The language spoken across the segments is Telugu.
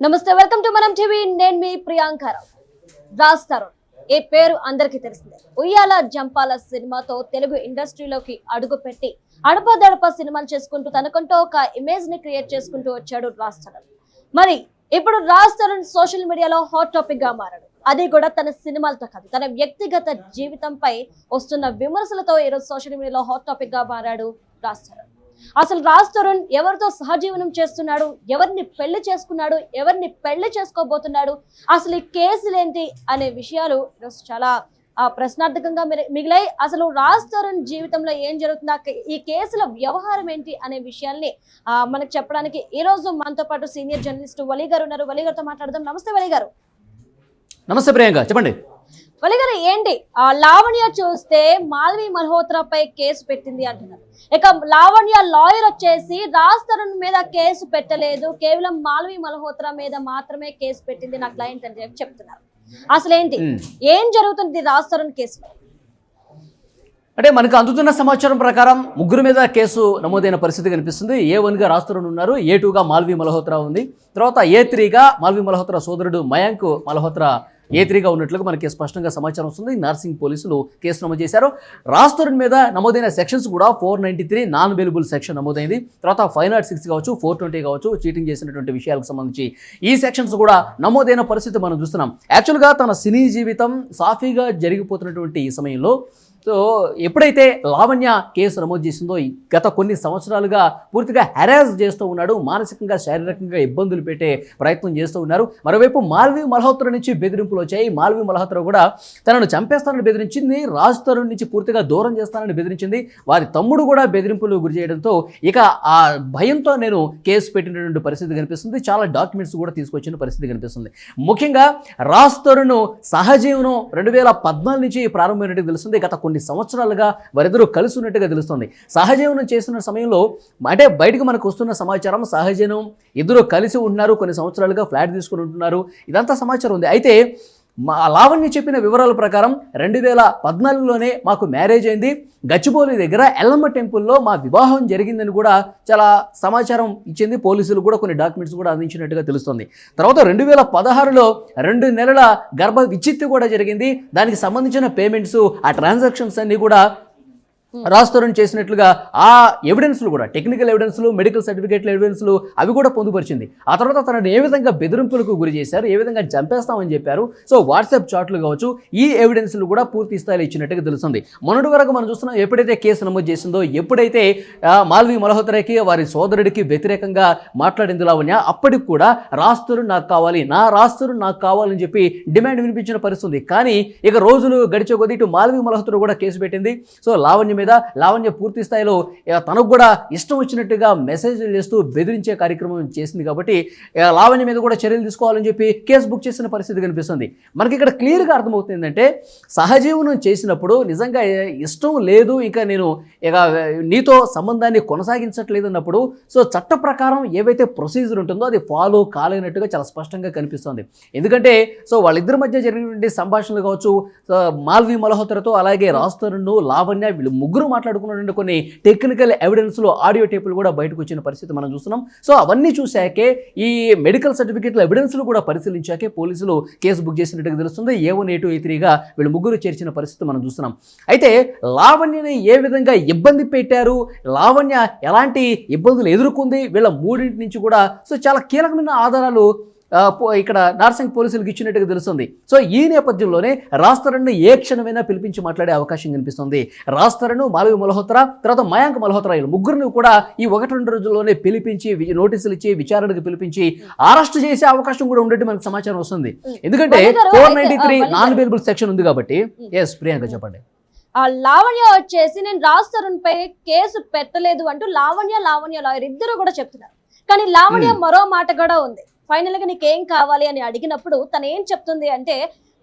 నమస్తే వెల్కమ్ టు మనం టీవీ. నేను మీ ప్రియాంకారావు రాజ్ తరుణ్ ఈ పేరు అందరికీ తెలిసిందే. ఉయ్యాల జంపాల సినిమాతో తెలుగు ఇండస్ట్రీలోకి అడుగు పెట్టి అడపదడప సినిమాలు చేసుకుంటూ తనకంటూ ఒక ఇమేజ్ని క్రియేట్ చేసుకుంటూ వచ్చాడు రాజ్ తరుణ్ మరి ఇప్పుడు రాజ్ తరుణ్ సోషల్ మీడియాలో హాట్ టాపిక్గా మారాడు. అది కూడా తన సినిమాలతో కాదు తన వ్యక్తిగత జీవితంపై వస్తున్న విమర్శలతో ఈరోజు సోషల్ మీడియాలో హాట్ టాపిక్గా మారాడు రాజ్ తరుణ్ అసలు రాజ్ తరుణ్ ఎవరితో సహజీవనం చేస్తున్నాడు? ఎవరిని పెళ్ళి చేసుకున్నాడు? ఎవరిని పెళ్ళి చేసుకోబోతున్నాడు? అసలు ఈ కేసులేంటి అనే విషయాలు ఈరోజు చాలా ఆ, ప్రశ్నార్థకంగా మిగిలాయి. అసలు రాజ్ తరుణ్ జీవితంలో ఏం జరుగుతుంది? ఈ కేసుల వ్యవహారం ఏంటి అనే విషయాల్ని మనకు చెప్పడానికి ఈ రోజు మనతో పాటు సీనియర్ జర్నలిస్ట్ వలి గారు ఉన్నారు. వలి గారితో మాట్లాడదాం. నమస్తే వలి గారు నమస్తే ప్రియాంక చెప్పండి. వలి గారు ఏంటి? ఆ లావణ్య చూస్తే మాధవి మల్హోత్రాపై కేసు పెట్టింది అంటున్నారు. ఇక లావణ్య లాయర్ వచ్చేసి రాజ్ తరుణ్ మీద కేసు పెట్టలేదు. కేవలం మాధవి మల్హోత్రా మీద మాత్రమే కేసు పెట్టింది నా క్లయింట్ అని చెప్పి చెప్తున్నారు. అసలు ఏంటి. ఏం జరుగుతుంది రాజ్ తరుణ్ కేసులో? అంటే మనకు అందుతున్న సమాచారం ప్రకారం ముగ్గురు మీద కేసు నమోదైన పరిస్థితి కనిపిస్తుంది. ఏ వన్గా రాస్తున్న ఉన్నారు ఏ టూగా మాల్వి మల్హోత్రా ఉంది. తర్వాత ఏ త్రీగా మాల్వి మల్హోత్రా సోదరుడు మయాంక్ మల్హోత్రా ఏ త్రీగా ఉన్నట్లుగా మనకి స్పష్టంగా సమాచారం వస్తుంది. నార్సింగ్ పోలీసులు కేసు నమోదు చేశారు. రాస్తురుని మీద నమోదైన సెక్షన్స్ కూడా four ninety three non bailable section నమోదైంది. తర్వాత ఫైవ్ నాట్ సిక్స్ కావచ్చు ఫోర్ ట్వంటీ కావచ్చు చీటింగ్ చేసినటువంటి విషయాలకు సంబంధించి ఈ సెక్షన్స్ కూడా నమోదైన పరిస్థితి మనం చూస్తున్నాం. యాక్చువల్గా తన సినీ జీవితం సాఫీగా జరిగిపోతున్నటువంటి ఈ సమయంలో సో ఎప్పుడైతే లావణ్య కేసు నమోదు చేసిందో గత కొన్ని సంవత్సరాలుగా పూర్తిగా హెరాస్ చేస్తూ ఉన్నాడు మానసికంగా శారీరకంగా ఇబ్బందులు పెట్టే ప్రయత్నం చేస్తూ ఉన్నారు. మరోవైపు మాల్వి మల్హోత్రా నుంచి బెదిరింపులు వచ్చాయి. మాల్వి మల్హోత్రా కూడా తనను చంపేస్తానని బెదిరించింది రాజ్ తరుణ్ నుంచి పూర్తిగా దూరం చేస్తానని బెదిరించింది. వారి తమ్ముడు కూడా బెదిరింపులు గురి చేయడంతో ఇక ఆ భయంతో నేను కేసు పెట్టినటువంటి పరిస్థితి కనిపిస్తుంది. చాలా డాక్యుమెంట్స్ కూడా తీసుకొచ్చిన పరిస్థితి కనిపిస్తుంది. ముఖ్యంగా రాజ్ తరుణ్ సహజీవనం రెండు వేల పద్నాలుగు నుంచి ప్రారంభమైనట్టు తెలుస్తుంది. గత కొన్ని కొన్ని సంవత్సరాలుగా వారిద్దరూ కలిసి ఉన్నట్టుగా తెలుస్తుంది. సహజీవనం చేస్తున్న సమయంలో అంటే బయటకు మనకు వస్తున్న సమాచారం సహజీవనం. ఇద్దరు కలిసి ఉంటున్నారు కొన్ని సంవత్సరాలుగా ఫ్లాట్ తీసుకుని ఉంటున్నారు. ఇదంతా సమాచారం ఉంది. అయితే మా లావణ్య చెప్పిన వివరాల ప్రకారం రెండు వేల పద్నాలుగులోనే మాకు మ్యారేజ్ అయింది. గచ్చిబౌలి దగ్గర ఎల్లమ్మ టెంపుల్లో మా వివాహం జరిగిందని కూడా చాలా సమాచారం ఇచ్చింది. పోలీసులు కూడా కొన్ని డాక్యుమెంట్స్ కూడా అందించినట్టుగా తెలుస్తుంది. తర్వాత రెండు వేల పదహారులో రెండు నెలల గర్భ విచ్చిత్తి కూడా జరిగింది. దానికి సంబంధించిన పేమెంట్స్ ఆ ట్రాన్సాక్షన్స్ అన్నీ కూడా రాస్తరుణ్ చేసినట్లుగా ఆ ఎవిడెన్స్లు కూడా టెక్నికల్ ఎవిడెన్స్లు మెడికల్ సర్టిఫికేట్ల ఎవిడెన్స్లు అవి కూడా పొందుపరిచింది. ఆ తర్వాత తనని ఏ విధంగా బెదిరింపులకు గురి చేశారు ఏ విధంగా చంపేస్తామని చెప్పారు. సో వాట్సాప్ చాట్లు కావచ్చు ఈ ఎవిడెన్స్లు కూడా పూర్తి స్థాయిలో ఇచ్చినట్టుగా తెలుస్తుంది. మొన్నటి వరకు మనం చూస్తున్నాం ఎప్పుడైతే కేసు నమోదు చేసిందో ఎప్పుడైతే ఆ, మాల్వి మల్హోత్రాకి వారి సోదరుడికి వ్యతిరేకంగా మాట్లాడింది లావణ్య అప్పటికి కూడా రాస్తురు నాకు కావాలి నా రాస్తురు నాకు కావాలని చెప్పి డిమాండ్ వినిపించిన పరిస్థితి కానీ ఇక రోజులు గడిచే కొద్దీ ఇటు మాల్వి మల్హోత్రా కూడా కేసు పెట్టింది. సో లావణ్య మీద లావణ్య పూర్తి స్థాయిలో తనకు కూడా ఇష్టం వచ్చినట్టుగా మెసేజ్లు చేస్తూ బెదిరించే కార్యక్రమం చేసింది కాబట్టి లావణ్య మీద కూడా చర్యలు తీసుకోవాలని చెప్పి కేసు బుక్ చేసిన పరిస్థితి కనిపిస్తుంది. మనకి ఇక్కడ క్లియర్గా అర్థమవుతుంది ఏంటంటే సహజీవనం చేసినప్పుడు నిజంగా ఇష్టం లేదు ఇంకా నేను ఇక నీతో సంబంధాన్ని కొనసాగించట్లేదు అన్నప్పుడు సో చట్ట ప్రకారం ఏవైతే ప్రొసీజర్ ఉంటుందో అది ఫాలో కాలేనట్టుగా చాలా స్పష్టంగా కనిపిస్తుంది. ఎందుకంటే సో వాళ్ళిద్దరి మధ్య జరిగినటువంటి సంభాషణలు కావచ్చు సో మాల్వి మల్హోత్రతో అలాగే రాస్తరును లావణ్య వీళ్ళు ముగ్గురు మాట్లాడుకున్నటువంటి కొన్ని టెక్నికల్ ఎవిడెన్స్లో ఆడియో టేపులు కూడా బయటకు వచ్చిన పరిస్థితి మనం చూస్తున్నాం. సో అవన్నీ చూశాకే ఈ మెడికల్ సర్టిఫికేట్ల ఎవిడెన్స్లు కూడా పరిశీలించాకే పోలీసులు కేసు బుక్ చేసినట్టుగా తెలుస్తుంది. ఏ వన్ ఏ టూ ఏ త్రీగా వీళ్ళు ముగ్గురు చేర్చిన పరిస్థితి మనం చూస్తున్నాం. అయితే లావణ్యని ఏ విధంగా ఇబ్బంది పెట్టారు? లావణ్య ఎలాంటి ఇబ్బందులు ఎదుర్కొంది? వీళ్ళ మూడింటి నుంచి కూడా. సో చాలా కీలకమైన ఆధారాలు ఇక్కడ నార్సింగ్ పోలీసులకు ఇచ్చినట్టుగా తెలుస్తుంది. సో ఈ నేపథ్యంలోనే రాస్తరణ్ను ఏ క్షణమైనా పిలిపించి మాట్లాడే అవకాశం కనిపిస్తుంది. రాస్తరణ్ మాలవి మల్హోత్రా తర్వాత మయాంక్ మల్హోత్రా వీళ్ళు ముగ్గురిని కూడా ఈ ఒకటి రెండు రోజుల్లోనే పిలిపించి నోటీసులు ఇచ్చి విచారణకు పిలిపించి అరెస్ట్ చేసే అవకాశం కూడా ఉండేట్టు మనకు సమాచారం వస్తుంది. ఎందుకంటే four ninety three non. Bailable section ఉంది కాబట్టి. ఎస్ ప్రియాంక చెప్పండి. ఆ లావణ్య వచ్చేసి నేను రాజ్ తరుణ్ పై కేసు పెట్టలేదు అంటూ లావణ్య లావణ్య లాయర్ ఇద్దరు కూడా చెప్తున్నారు. కానీ లావణ్య. మరో మాట కూడా ఉంది. ఫైనల్గా నీకేం కావాలి అని అడిగినప్పుడు తను ఏం చెప్తుంది అంటే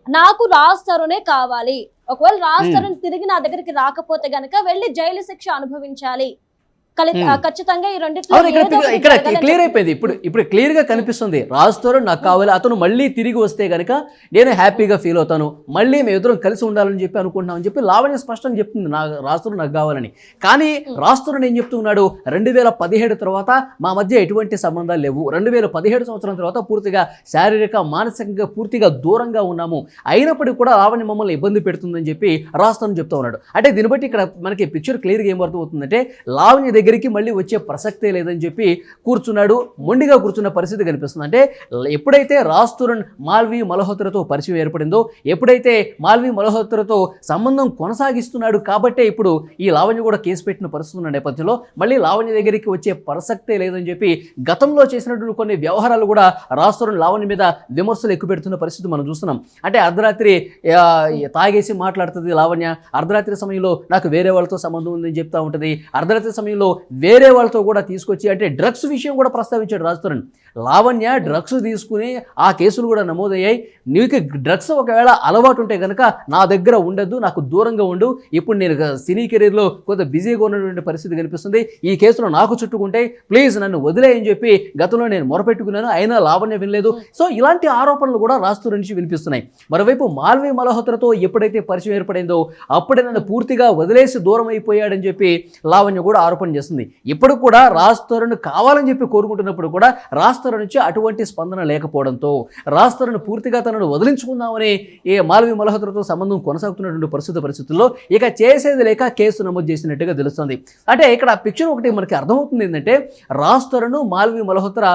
నాకు రాజ్ తరుణే కావాలి ఒకవేళ. తరుణ్ తిరిగి నా దగ్గరికి రాకపోతే గనక వెళ్ళి జైలు శిక్ష అనుభవించాలి ఖచ్చితంగా ఈ రెండిట్లో అవును ఇక్కడ క్లియర్ అయిపోయింది. ఇప్పుడు ఇప్పుడు క్లియర్గా కనిపిస్తుంది రాజుతో నాకు కావాలి అతను మళ్ళీ తిరిగి వస్తే గనక నేను హ్యాపీగా ఫీల్ అవుతాను. మళ్ళీ మేము ఇద్దరం కలిసి ఉండాలని చెప్పి అనుకుంటున్నాం అని చెప్పి లావణ్య స్పష్టంగా చెప్తుంది నా రాజుతో నాకు కావాలని. కానీ రాజుతో ఏం చెప్తున్నాడు? రెండు వేల పదిహేడు తర్వాత మా మధ్య ఎటువంటి సంబంధాలు లేవు. రెండు వేల పదిహేడు సంవత్సరం తర్వాత పూర్తిగా శారీరక మానసికంగా పూర్తిగా దూరంగా ఉన్నాము. అయినప్పటికీ కూడా లావణ్య మమ్మల్ని ఇబ్బంది పెడుతుందని చెప్పి రాజుతో చెప్తా ఉన్నాడు. అంటే దీన్ని బట్టి ఇక్కడ మనకి పిక్చర్ క్లియర్గా ఏం అర్థమవుతుందంటే లావణ్య దగ్గరికి మళ్ళీ వచ్చే ప్రసక్తే లేదని చెప్పి కూర్చున్నాడు. మొండిగా కూర్చున్న పరిస్థితి కనిపిస్తుంది. అంటే ఎప్పుడైతే రాస్తురన్ మాల్వి మల్హోత్రతో పరిచయం ఏర్పడిందో ఎప్పుడైతే మాల్వి మల్హోత్రతో సంబంధం కొనసాగిస్తున్నాడు కాబట్టే ఇప్పుడు ఈ లావణ్య కూడా కేసు పెట్టిన పరిస్థితి ఉన్న నేపథ్యంలో మళ్ళీ లావణ్య దగ్గరికి వచ్చే ప్రసక్తే లేదని చెప్పి గతంలో చేసినటువంటి కొన్ని వ్యవహారాలు కూడా రాస్తురన్ లావణ్య మీద విమర్శలు ఎక్కుపెడుతున్న పరిస్థితి మనం చూస్తున్నాం. అంటే అర్ధరాత్రి తాగేసి మాట్లాడుతుంది లావణ్య. అర్ధరాత్రి సమయంలో నాకు వేరే వాళ్ళతో సంబంధం ఉందని చెప్తా ఉంటుంది. అర్ధరాత్రి సమయంలో వేరే వాళ్ళతో కూడా తీసుకొచ్చి అంటే డ్రగ్స్ విషయం కూడా ప్రస్తావించాడు రాజుతరణ్ లావణ్య డ్రగ్స్ తీసుకుని ఆ కేసులు కూడా నమోదయ్యాయి. నీకు డ్రగ్స్ ఒకవేళ అలవాటు ఉంటే కనుక నా దగ్గర ఉండద్దు నాకు దూరంగా ఉండు. ఇప్పుడు నేను సినీ కెరీర్లో కొంత బిజీగా ఉన్నటువంటి పరిస్థితి కనిపిస్తుంది. ఈ కేసులో నాకు చుట్టుకుంటే ప్లీజ్ నన్ను వదిలేయని చెప్పి గతంలో నేను మొరపెట్టుకున్నాను. అయినా లావణ్య వినలేదు. సో ఇలాంటి ఆరోపణలు కూడా రాస్తూ నుంచి వినిపిస్తున్నాయి. మరోవైపు మాల్వి మల్హోత్రతో ఎప్పుడైతే పరిచయం ఏర్పడిందో అప్పుడే నన్ను పూర్తిగా వదిలేసి దూరం అయిపోయాడని చెప్పి లావణ్య కూడా ఆరోపణ చేస్తుంది. ఇప్పుడు కూడా రాస్తరును కావాలని చెప్పి కోరుకుంటున్నప్పుడు కూడా రాస్తరు నుంచి అటువంటి స్పందన లేకపోవడంతో రాస్తరును పూర్తిగా తనను వదిలించుకుందామని ఏ మాలవి మల్హోత్రతో సంబంధం కొనసాగుతున్నటువంటి పరిస్థితి పరిస్థితుల్లో ఇక చేసేది లేక కేసు నమోదు చేసినట్టుగా తెలుస్తుంది. అంటే ఇక్కడ పిక్చర్ ఒకటి మనకి అర్థమవుతుంది ఏంటంటే రాస్తరును మాలవి మల్హోత్ర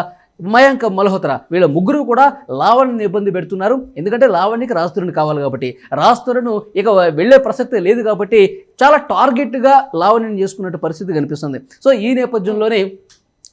మయాంక మల్హోత్రా వీళ్ళ ముగ్గురు కూడా లావణ్యని ఇబ్బంది పెడుతున్నారు. ఎందుకంటే లావణ్యకి రాస్తురుని కావాలి కాబట్టి. రాస్తురును ఇక వెళ్ళే ప్రసక్తి లేదు కాబట్టి చాలా టార్గెట్గా లావణ్యని చేసుకున్నట్టు పరిస్థితి కనిపిస్తుంది. సో ఈ నేపథ్యంలోనే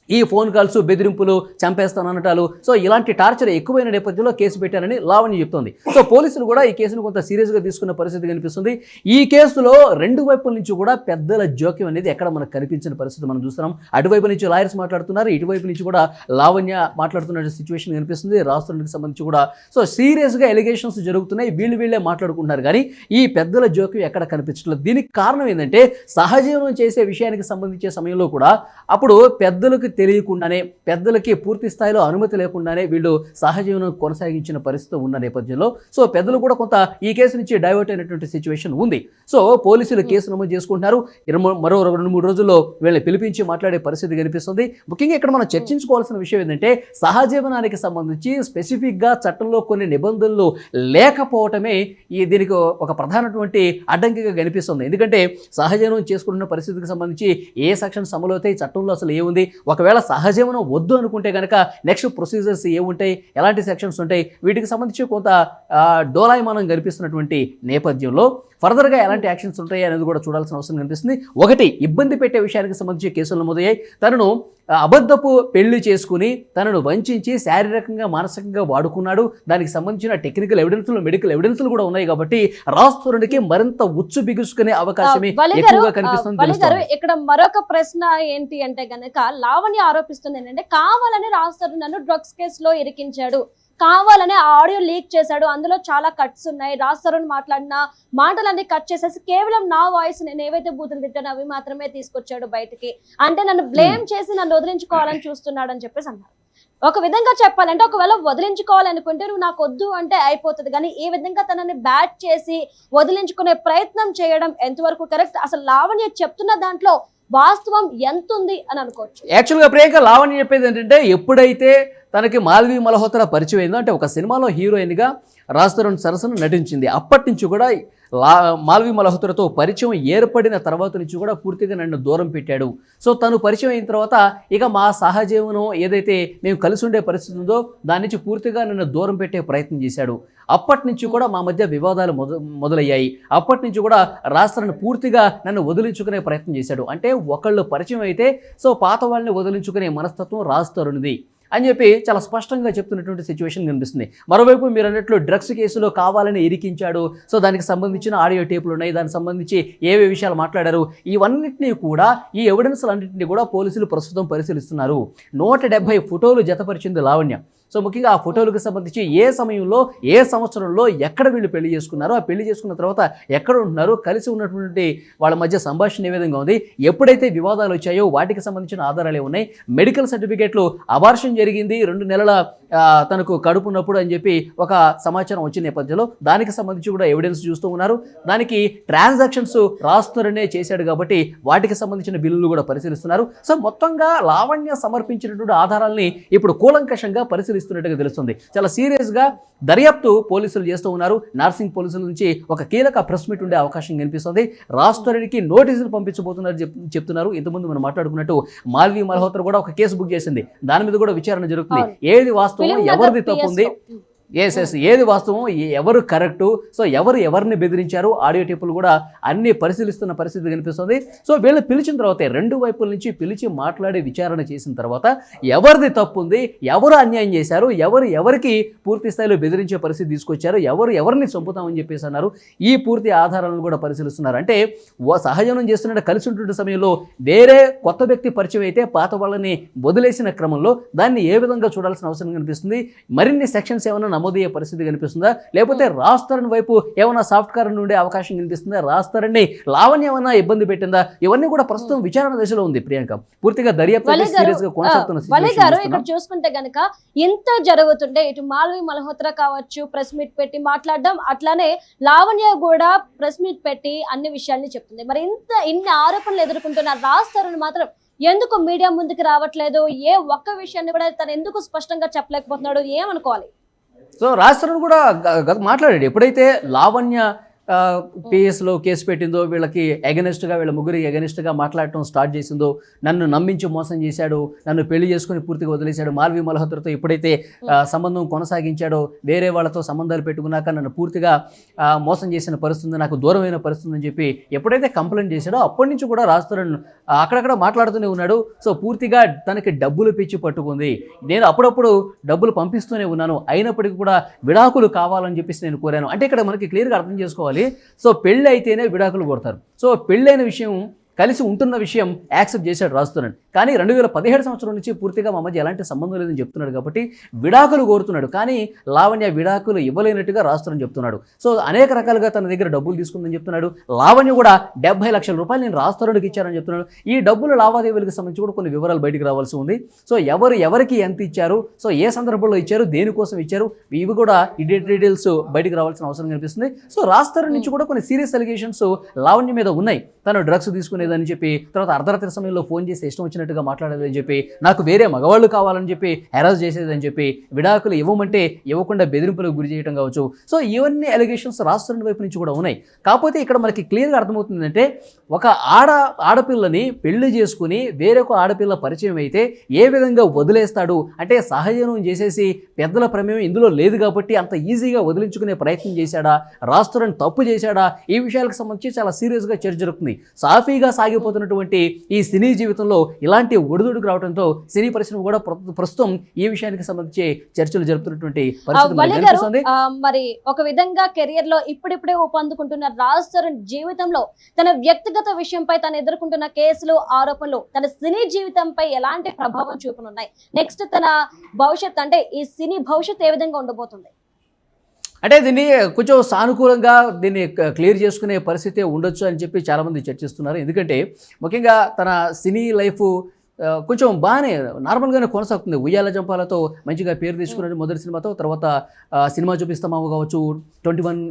ఈ ఫోన్ కాల్స్ బెదిరింపులు చంపేస్తాను అనటాలు సో ఇలాంటి టార్చర్ ఎక్కువైన నేపథ్యంలో కేసు పెట్టారని లావణ్య చెప్తోంది. సో పోలీసులు కూడా ఈ కేసును కొంత సీరియస్గా తీసుకున్న పరిస్థితి కనిపిస్తుంది. ఈ కేసులో రెండు వైపుల నుంచి కూడా పెద్దల జోక్యం అనేది ఎక్కడ మనకు కనిపించిన పరిస్థితి మనం చూస్తున్నాం. అటువైపు నుంచి లాయర్స్ మాట్లాడుతున్నారు ఇటువైపు నుంచి కూడా లావణ్య మాట్లాడుతున్న సిచ్యువేషన్ కనిపిస్తుంది. రాష్ట్రానికి సంబంధించి కూడా. సో సీరియస్గా ఎలిగేషన్స్ జరుగుతున్నాయి. వీళ్ళు వీళ్ళే మాట్లాడుకుంటున్నారు. కానీ ఈ పెద్దల జోక్యం ఎక్కడ కనిపించట్లేదు. దీనికి కారణం ఏంటంటే సహజీవనం చేసే విషయానికి సంబంధించే సమయంలో కూడా అప్పుడు పెద్దలకు తెలియకుండానే పెద్దలకి పూర్తి స్థాయిలో అనుమతి లేకుండానే వీళ్ళు సహజీవనం కొనసాగించిన పరిస్థితి ఉన్న నేపథ్యంలో సో పెద్దలు కూడా కొంత ఈ కేసు నుంచి డైవర్ట్ అయినటువంటి సిచ్యువేషన్ ఉంది. సో పోలీసులు కేసు నమోదు చేసుకుంటున్నారు. మరో రెండు మూడు రోజుల్లో వీళ్ళని పిలిపించి మాట్లాడే పరిస్థితి కనిపిస్తుంది. ముఖ్యంగా ఇక్కడ మనం చర్చించుకోవాల్సిన విషయం ఏంటంటే సహజీవనానికి సంబంధించి స్పెసిఫిక్గా చట్టంలో కొన్ని నిబంధనలు లేకపోవటమే ఈ దీనికి ఒక ప్రధానటువంటి అడ్డంకిగా కనిపిస్తుంది. ఎందుకంటే సహజీవనం చేసుకుంటున్న పరిస్థితికి సంబంధించి ఏ సెక్షన్స్ అమలు చట్టంలో అసలు ఏముంది? ఒకవేళ సహజీవనం వద్దు అనుకుంటే కనుక నెక్స్ట్ ప్రొసీజర్స్ ఏముంటాయి ఎలాంటి సెక్షన్స్ ఉంటాయి వీటికి సంబంధించి కొంత డోలాయమానం కనిపిస్తున్నటువంటి నేపథ్యంలో ఫర్దర్గా ఎలాంటి యాక్షన్స్ ఉంటాయి అనేది కూడా చూడాల్సిన అవసరం కనిపిస్తుంది. ఒకటి ఇబ్బంది పెట్టే విషయానికి సంబంధించి కేసులు నమోదయ్యాయి. తనను అబద్ధపు పెళ్ళి చేసుకుని తనను వంచి శారీరకంగా మానసికంగా వాడుకున్నాడు దానికి సంబంధించిన టెక్నికల్ ఎవిడెన్స్లు మెడికల్ ఎవిడెన్స్లు కూడా ఉన్నాయి కాబట్టి రాస్తురునికి మరింత ఉచ్చు బిగుసుకునే అవకాశమే ఎక్కువగా కనిపిస్తుంది. ఇక్కడ మరొక ప్రశ్న ఏంటి అంటే గనక లావణ్య ఆరోపిస్తుంది ఏంటంటే కావాలని రాస్తారు నన్ను డ్రగ్స్ కేసులో ఇరికించాడు కావాలని ఆ ఆడియో లీక్ చేశాడు. అందులో చాలా కట్స్ ఉన్నాయి. రాస్తారు మాట్లాడిన మాటలన్నీ కట్ చేసేసి కేవలం నా వాయిస్ నేను ఏవైతే బూతులు తిట్టానో అవి మాత్రమే తీసుకొచ్చాడు బయటికి. అంటే నన్ను బ్లేమ్ చేసి నన్ను వదిలించుకోవాలని చూస్తున్నాడు అని చెప్పేసి అన్నారు. ఒక విధంగా చెప్పాలంటే ఒకవేళ వదిలించుకోవాలనుకుంటే నువ్వు నాకు వద్దు అంటే అయిపోతుంది. కానీ ఈ విధంగా తనని బ్యాట్ చేసి వదిలించుకునే ప్రయత్నం చేయడం ఎంతవరకు కరెక్ట్ అసలు లావణ్య చెప్తున్న దాంట్లో వాస్తవం ఎంత ఉంది అని అనుకోవచ్చు. యాక్చువల్గా ప్రియాంక లావణ్య చెప్పేది ఏంటంటే ఎప్పుడైతే తనకి మాల్వి మల్హోత్రా పరిచయం అయిందో అంటే ఒక సినిమాలో హీరోయిన్గా రాజతరుణ్ సరసన నటించింది. అప్పటి నుంచి కూడా లా మాల్వి మల్హోత్రతో పరిచయం ఏర్పడిన తర్వాత నుంచి కూడా పూర్తిగా నన్ను దూరం పెట్టాడు. సో తను పరిచయం అయిన తర్వాత ఇక మా సహజీవనం ఏదైతే మేము కలిసి ఉండే పరిస్థితి ఉందో దాని నుంచి పూర్తిగా నన్ను దూరం పెట్టే ప్రయత్నం చేశాడు. అప్పటి నుంచి కూడా మా మధ్య వివాదాలు మొద మొదలయ్యాయి. అప్పటి నుంచి కూడా రాష్ట్రాన్ని పూర్తిగా నన్ను వదిలించుకునే ప్రయత్నం చేశాడు. అంటే ఒకళ్ళు పరిచయం అయితే సో పాత వాళ్ళని వదిలించుకునే మనస్తత్వం రాస్తరునిది అని చెప్పి చాలా స్పష్టంగా చెప్తున్నటువంటి సిచ్యువేషన్ కనిపిస్తుంది. మరోవైపు మీరు అన్నట్లు డ్రగ్స్ కేసులో కావాలని ఇరికించాడు. సో దానికి సంబంధించిన ఆడియో టేపులు ఉన్నాయి. దానికి సంబంధించి ఏవే విషయాలు మాట్లాడారు. ఇవన్నింటినీ కూడా ఈ ఎవిడెన్స్ అన్నింటినీ కూడా పోలీసులు ప్రస్తుతం పరిశీలిస్తున్నారు. నూట డెబ్బై ఫోటోలు జతపరిచింది లావణ్య. సో ముఖ్యంగా ఆ ఫోటోలకు సంబంధించి ఏ సమయంలో ఏ సంవత్సరంలో ఎక్కడ వీళ్ళు పెళ్ళి చేసుకున్నారో ఆ పెళ్ళి చేసుకున్న తర్వాత ఎక్కడ ఉంటున్నారు కలిసి ఉన్నటువంటి వాళ్ళ మధ్య సంభాషణ ఏ విధంగా ఉంది ఎప్పుడైతే వివాదాలు వచ్చాయో వాటికి సంబంధించిన ఆధారాలు ఉన్నాయి మెడికల్ సర్టిఫికేట్లు అబార్షన్ జరిగింది రెండు నెలల తనకు కడుపు నొప్పుడు అని చెప్పి ఒక సమాచారం వచ్చిన నేపథ్యంలో దానికి సంబంధించి కూడా ఎవిడెన్స్ చూస్తూ ఉన్నారు. దానికి ట్రాన్సాక్షన్స్ రాస్తున్నారనే చేశాడు కాబట్టి వాటికి సంబంధించిన బిల్లులు కూడా పరిశీలిస్తున్నారు. సో మొత్తంగా లావణ్య సమర్పించినటువంటి ఆధారాల్ని ఇప్పుడు కూలంకషంగా పరిశీలిస్తున్నట్టుగా తెలుస్తుంది. చాలా సీరియస్గా దర్యాప్తు పోలీసులు చేస్తూ ఉన్నారు. నార్సింగ్ పోలీసుల నుంచి ఒక కీలక ప్రెస్ మీట్ ఉండే అవకాశం కనిపిస్తుంది. రాష్ట్రానికి నోటీసులు పంపించబోతున్నారు చెప్ చెప్తున్నారు. ఇంతకుముందు మనం మాట్లాడుకున్నట్టు మాల్వి మల్హోత్రా కూడా ఒక కేసు బుక్ చేసింది. దాని మీద కూడా విచారణ జరుగుతుంది. ఏది వాస్తవం? ఫిలిం ఎవరిది తప్పు ఉంది. ఎస్ ఎస్ ఏది వాస్తవం ఎవరు కరెక్టు సో ఎవరు ఎవరిని బెదిరించారు? ఆడియో టేపులు కూడా అన్ని పరిశీలిస్తున్న పరిస్థితి కనిపిస్తుంది. సో వీళ్ళు పిలిచిన తర్వాత రెండు వైపుల నుంచి పిలిచి మాట్లాడి విచారణ చేసిన తర్వాత ఎవరిది తప్పు ఉంది ఎవరు అన్యాయం చేశారు? ఎవరు ఎవరికి పూర్తి స్థాయిలో బెదిరించే పరిస్థితి తీసుకొచ్చారు? ఎవరు ఎవరిని చంపుతామని చెప్పేసి అన్నారు. ఈ పూర్తి ఆధారాలను కూడా పరిశీలిస్తున్నారు. అంటే ఓ సహజనం చేస్తున్న కలిసి ఉంటున్న సమయంలో వేరే కొత్త వ్యక్తి పరిచయం అయితే పాత వాళ్ళని వదిలేసిన క్రమంలో దాన్ని ఏ విధంగా చూడాల్సిన అవసరం కనిపిస్తుంది? మరిన్ని సెక్షన్స్ ఏమైనా నమోదయ్యే పరిస్థితి కనిపిస్తుందా? లేకపోతే రాస్తారని వైపు ఏమైనా సాఫ్ట్ కార్ ఉండే అవకాశం కనిపిస్తుందా? రాస్తారని లావణ్య ఏమైనా ఇబ్బంది పెట్టిందా? ఇవన్నీ కూడా ప్రస్తుతం విచారణ దశలో ఉంది ప్రియాంక. పూర్తిగా దర్యాప్తు సీరియస్గా కొనసాగుతున్న. ఇక్కడ చూసుకుంటే గనక ఇంత జరుగుతుంటే ఇటు మాల్వి మల్హోత్రా కావచ్చు ప్రెస్ మీట్ పెట్టి మాట్లాడడం అట్లానే లావణ్య కూడా ప్రెస్ మీట్ పెట్టి అన్ని విషయాల్ని చెప్తుంది. మరి ఇంత ఇన్ని ఆరోపణలు ఎదుర్కొంటున్న రాజ్ తరుణ్ మాత్రం ఎందుకు మీడియా ముందుకు రావట్లేదు? ఏ ఒక్క విషయాన్ని కూడా తను ఎందుకు స్పష్టంగా చెప్పలేకపోతున్నాడు? ఏమనుకోవాలి? సో రాజస్థాన్ కూడా గత మాట్లాడాడు. ఎప్పుడైతే లావణ్య ఆ, PS లో కేసు పెట్టిందో వీళ్ళకి అగెనిస్ట్గా వీళ్ళ ముగ్గురికి అగెనిస్ట్గా మాట్లాడటం స్టార్ట్ చేసిందో నన్ను నమ్మించి మోసం చేశాడు నన్ను పెళ్ళి చేసుకుని పూర్తిగా వదిలేశాడు మాల్వి మల్హోత్రతో ఎప్పుడైతే సంబంధం కొనసాగించాడో వేరే వాళ్ళతో సంబంధాలు పెట్టుకున్నాక నన్ను పూర్తిగా మోసం చేసిన పరిస్థితి నాకు దూరమైన పరిస్థితి అని చెప్పి ఎప్పుడైతే కంప్లైంట్ చేశాడో అప్పటి నుంచి కూడా రాజస్థాన్ అక్కడక్కడ మాట్లాడుతూనే ఉన్నాడు. సో పూర్తిగా తనకి డబ్బులు పిచ్చి పట్టుకుంది. నేను అప్పుడప్పుడు డబ్బులు పంపిస్తూనే ఉన్నాను. అయినప్పటికీ కూడా విడాకులు కావాలని చెప్పేసి నేను కోరాను. అంటే ఇక్కడ మనకి క్లియర్గా అర్థం చేసుకోవాలి. సో పెళ్ళి అయితేనే విడాకులు కొడతారు సో పెళ్ళైన విషయం కలిసి ఉంటున్న విషయం యాక్సెప్ట్ చేశాడు రాస్తున్నాడు కానీ రెండు వేల పదిహేడు సంవత్సరం నుంచి పూర్తిగా మా మధ్య ఎలాంటి సంబంధం లేదని చెప్తున్నాడు కాబట్టి విడాకులు కోరుతున్నాడు. కానీ లావణ్య విడాకులు ఇవ్వలేనట్టుగా రాస్తున్నాడు చెప్తున్నాడు. సో అనేక రకాలుగా తన దగ్గర డబ్బులు తీసుకుందని చెప్తున్నాడు. లావణ్య కూడా డెబ్బై లక్షల రూపాయలు నేను రాస్తున్నాడుకి ఇచ్చానని చెప్తున్నాడు. ఈ డబ్బులు లావాదేవీలకు సంబంధించి కూడా కొన్ని వివరాలు బయటకు రావాల్సి ఉంది. సో ఎవరు ఎవరికి ఎంత ఇచ్చారు? సో ఏ సందర్భంలో ఇచ్చారు? దేనికోసం ఇచ్చారు? ఇవి కూడా డీటెయిల్స్ బయటకు రావాల్సిన అవసరం కనిపిస్తుంది. సో రాస్తారు నుంచి కూడా కొన్ని సీరియస్ అలిగేషన్స్ లావణ్య మీద ఉన్నాయి. తను డ్రగ్స్ లేదని చెప్పి తర్వాత అర్ధరాత్రి సమయంలో ఫోన్ చేసి ఇష్టం వచ్చినట్టుగా మాట్లాడేదని చెప్పి నాకు వేరే మగవాళ్ళు కావాలని చెప్పి హెరాస్ చేసేదని చెప్పి విడాకులు ఇవ్వమంటే ఇవ్వకుండా బెదిరింపులకు గురి చేయడం కావచ్చు. సో ఇవన్నీ అలిగేషన్స్ రాష్ట్రం వైపు నుంచి కూడా ఉన్నాయి. కాకపోతే ఇక్కడ మనకి క్లియర్గా అర్థమవుతుందంటే ఒక ఆడ ఆడపిల్లని పెళ్ళి చేసుకుని వేరొక ఆడపిల్ల పరిచయం అయితే ఏ విధంగా వదిలేస్తాడు? అంటే సహజనం చేసేసి పెద్దల ప్రమేయం ఇందులో లేదు కాబట్టి అంత ఈజీగా వదిలించుకునే ప్రయత్నం చేశాడా? రాష్ట్రం తప్పు చేశాడా? ఈ విషయాలకు సంబంధించి చాలా సీరియస్గా చర్చ జరుగుతుంది. సాఫీగా సాగిపోతున్నటువంటి ఈ సినీ జీవితంలో ఇలాంటి ఒడిదుడుకు రావడంతో సినీ పరిశ్రమ కూడా ప్ర- ప్రస్తుతం ఈ విషయానికి సంబంధించి చర్చలు జరుపుతున్నటువంటి పరిస్థితి మరి ఒక విధంగా కెరియర్లో ఇప్పుడిప్పుడే ఊపందుకుంటున్న రాజ్ తరుణ్ జీవితంలో తన వ్యక్తిగత విషయంపై తను ఎదుర్కొంటున్న కేసులు ఆరోపణలు తన సినీ జీవితంపై ఎలాంటి ప్రభావం చూపనున్నాయి? నెక్స్ట్ తన భవిష్యత్ అంటే ఈ సినీ భవిష్యత్ ఏ విధంగా ఉండబోతుంది? అంటే దీన్ని కొంచెం సానుకూలంగా దీన్ని క్లియర్ చేసుకునే పరిస్థితి ఉండొచ్చు అని చెప్పి చాలామంది చర్చిస్తున్నారు. ఎందుకంటే ముఖ్యంగా తన సినీ లైఫ్ కొంచెం బాగానే నార్మల్గానే కొనసాగుతుంది. ఉయ్యాల జంపాలతో మంచిగా పేరు తీసుకున్నాడు మొదటి సినిమాతో తర్వాత సినిమా చూపిస్తామావు కావచ్చు twenty one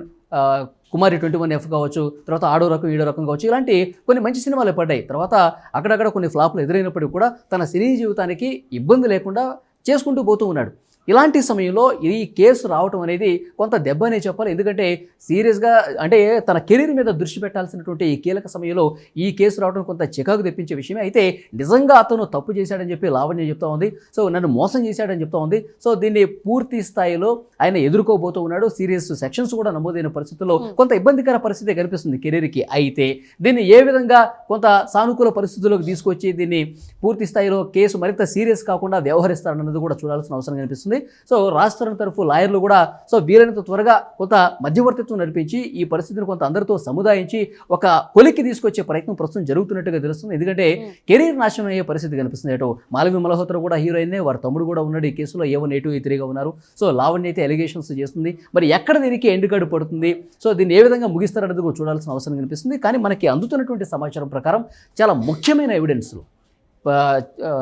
Kumari twenty one F కావచ్చు తర్వాత ఆడో రకం ఏడో రకం కావచ్చు ఇలాంటి కొన్ని మంచి సినిమాలు పడ్డాయి. తర్వాత అక్కడక్కడ కొన్ని ఫ్లాప్లు ఎదురైనప్పటికీ కూడా తన సినీ జీవితానికి ఇబ్బంది లేకుండా చేసుకుంటూ పోతూ ఉన్నాడు. ఇలాంటి సమయంలో ఈ కేసు రావటం అనేది కొంత దెబ్బ అనే చెప్పాలి. ఎందుకంటే సీరియస్గా అంటే తన కెరీర్ మీద దృష్టి పెట్టాల్సినటువంటి ఈ కీలక సమయంలో ఈ కేసు రావడం కొంత చికాకు తెప్పించే విషయమే. అయితే నిజంగా అతను తప్పు చేశాడని చెప్పి లావణ్య చెప్తా ఉంది. సో నన్ను మోసం చేశాడని చెప్తా ఉంది. సో దీన్ని పూర్తి స్థాయిలో ఆయన ఎదుర్కోబోతూ ఉన్నాడు. సీరియస్ సెక్షన్స్ కూడా నమోదైన పరిస్థితుల్లో కొంత ఇబ్బందికర పరిస్థితి కనిపిస్తుంది కెరీర్కి. అయితే దీన్ని ఏ విధంగా కొంత సానుకూల పరిస్థితుల్లోకి తీసుకొచ్చి దీన్ని పూర్తి స్థాయిలో కేసు మరింత సీరియస్ కాకుండా వ్యవహరిస్తారన్నది కూడా చూడాల్సిన అవసరం కనిపిస్తుంది. కనిపిస్తుంది సో రాజ్ తరుణ్ తరఫు లాయర్లు కూడా సో వీలైనంత త్వరగా కొంత మధ్యవర్తిత్వం నడిపించి ఈ పరిస్థితిని కొంత అందరితో సముదాయించి ఒక కొలిక్కి తీసుకొచ్చే ప్రయత్నం ప్రస్తుతం జరుగుతున్నట్టుగా తెలుస్తుంది. ఎందుకంటే. కెరీర్ నాశనం అయ్యే పరిస్థితి కనిపిస్తుంది. అటు మాలవి మల్హోత్రా కూడా హీరోయిన్నే వారి తమ్ముడు కూడా ఉన్నాడు. ఈ కేసులో ఏ వన్ ఏ టూ ఏ త్రీగా ఉన్నారు. సో లావణ్య అయితే ఎలిగేషన్స్ చేస్తుంది. మరి ఎక్కడ దీనికి ఎండ్ కార్డు పడుతుంది? సో దీన్ని ఏ విధంగా ముగిస్తారనేది కూడా చూడాల్సిన అవసరం కనిపిస్తుంది. కానీ మనకి అందుతున్నటువంటి సమాచారం ప్రకారం చాలా ముఖ్యమైన ఎవిడెన్స్లు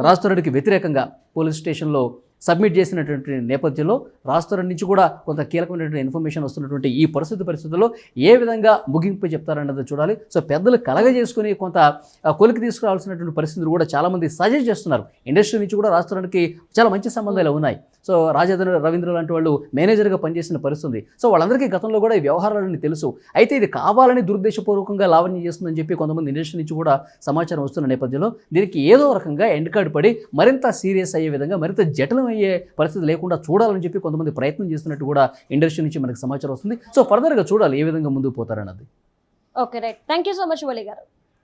రాజతరుడికి వ్యతిరేకంగా పోలీస్ స్టేషన్లో సబ్మిట్ చేసినటువంటి నేపథ్యంలో రాష్ట్రం నుంచి కూడా కొంత కీలకమైనటువంటి ఇన్ఫర్మేషన్ వస్తున్నటువంటి ఈ పరిస్థితి పరిస్థితుల్లో ఏ విధంగా ముగింపు చెప్తారన్నది చూడాలి. సో పెద్దలు కలగజేసుకుని కొంత కొలికి తీసుకురావాల్సినటువంటి పరిస్థితులు కూడా చాలామంది సజెస్ట్ చేస్తున్నారు. ఇండస్ట్రీ నుంచి కూడా రాష్ట్రానికి చాలా మంచి సంబంధాలు ఉన్నాయి. సో రాజేంద్ర రవీంద్ర లాంటి వాళ్ళు మేనేజర్గా పనిచేసిన పరిస్థితుంది. సో వాళ్ళందరికీ గతంలో కూడా ఈ వ్యవహారాలని తెలుసు. అయితే ఇది కావాలని దురుద్దేశపూర్వకంగా లావణ్యం చేస్తుందని చెప్పి కొంతమంది ఇండస్ట్రీ నుంచి కూడా సమాచారం వస్తున్న నేపథ్యంలో దీనికి ఏదో రకంగా ఎండ్ కార్డ్ పడి మరింత సీరియస్ అయ్యే విధంగా మరింత జటిలమైన అయ్యే పరిస్థితి లేకుండా చూడాలని చెప్పి కొంతమంది ప్రయత్నం చేస్తున్నట్టు కూడా ఇండస్ట్రీ నుంచి మనకి సమాచారం వస్తుంది. సో ఫర్దర్గా చూడాలి ఏ విధంగా ముందుకు పోతారన్నది. Okay right thank you so much Vali గారు.